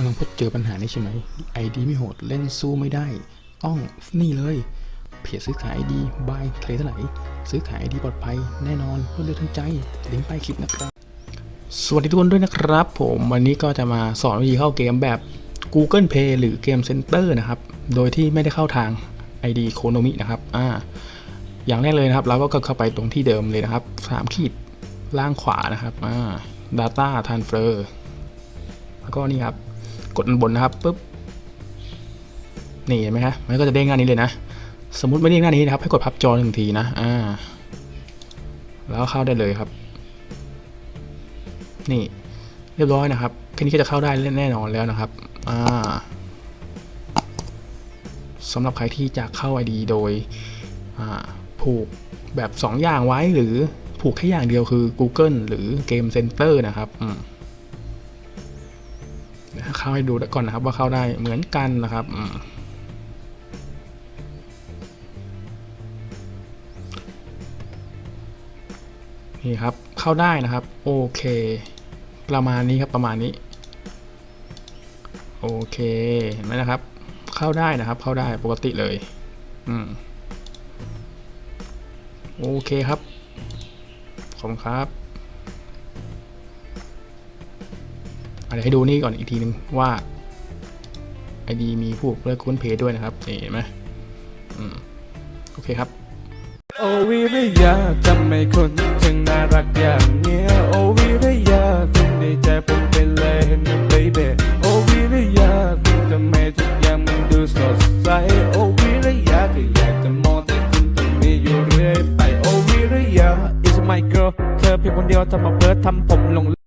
กำลังพบเจอปัญหานี้ใช่ไหมไอดีไม่โหดเล่นสู้ไม่ได้ ต้องนี่เลย เพจซื้อขายไอดีบายเทรดไหลซื้อขายไอดีปลอดภัยแน่นอนรวดเร็วทันใจลิงก์ใต้คลิปนะครับ สวัสดีทุกคนด้วยนะครับ ผมวันนี้ก็จะมาสอนวิธีเข้าเกมแบบ Google Play หรือเกม Center นะครับ โดยที่ไม่ได้เข้าทาง ID k o n o m i นะครับอ่าอย่างแรกเลยนะครับ เราก็เข้าไปตรงที่เดิมเลยนะครับสามขีดล่างขวานะครับอ่า data transfer แล้วก็นี่ครับ กดอันบนนะครับปุ๊บนี่เห็นไหมฮะมันก็จะเด้งหน้านี้เลยนะ สมมติไม่เด้งหน้านี้นะครับ ให้กดพับจอหนึ่งทีนะอ่าแล้วเข้าได้เลยครับ นี่เรียบร้อยนะครับแค่นี้ก็จะเข้าได้แน่นอนแล้วนะครับอ่าสำหรับใครที่จะเข้า ID โดยผูกแบบ 2 อย่างไว้หรือผูกแค่อย่างเดียวคือ Google หรือ Game Center นะครับอืมาให้ดูก่อนนะครับ ว่าเข้าได้เหมือนกันนะครับนี่ครับเข้าได้นะครับ โอเค ประมาณนี้ครับประมาณนี้ โอเคเห็นไหมนะครับ เข้าได้นะครับ เข้าได้ปกติเลย อืมโอเคครับ ขอบคุณครับ เดี๋ยวให้ดูนี่ก่อนอีกทีนึงว่า ID มีผู้เลือกคุ้นเพจด้วยนะครับเห็นไหมโอเคครับ โอวิริยาทำไมคนถึงน่ารักอย่างเนี้ยโอวิริยาคุณในใจผมไปเลยนะ baby โอวิริยาคุณทำไมทุกอย่างมันดูสดใสโอวิริยาก็อยากจะมองแต่คุณตรงนี้อยู่เรื่อยไปโอวิริยา is my girl เธอเพียงคนเดียวทำมาเบิร์ทำผมลง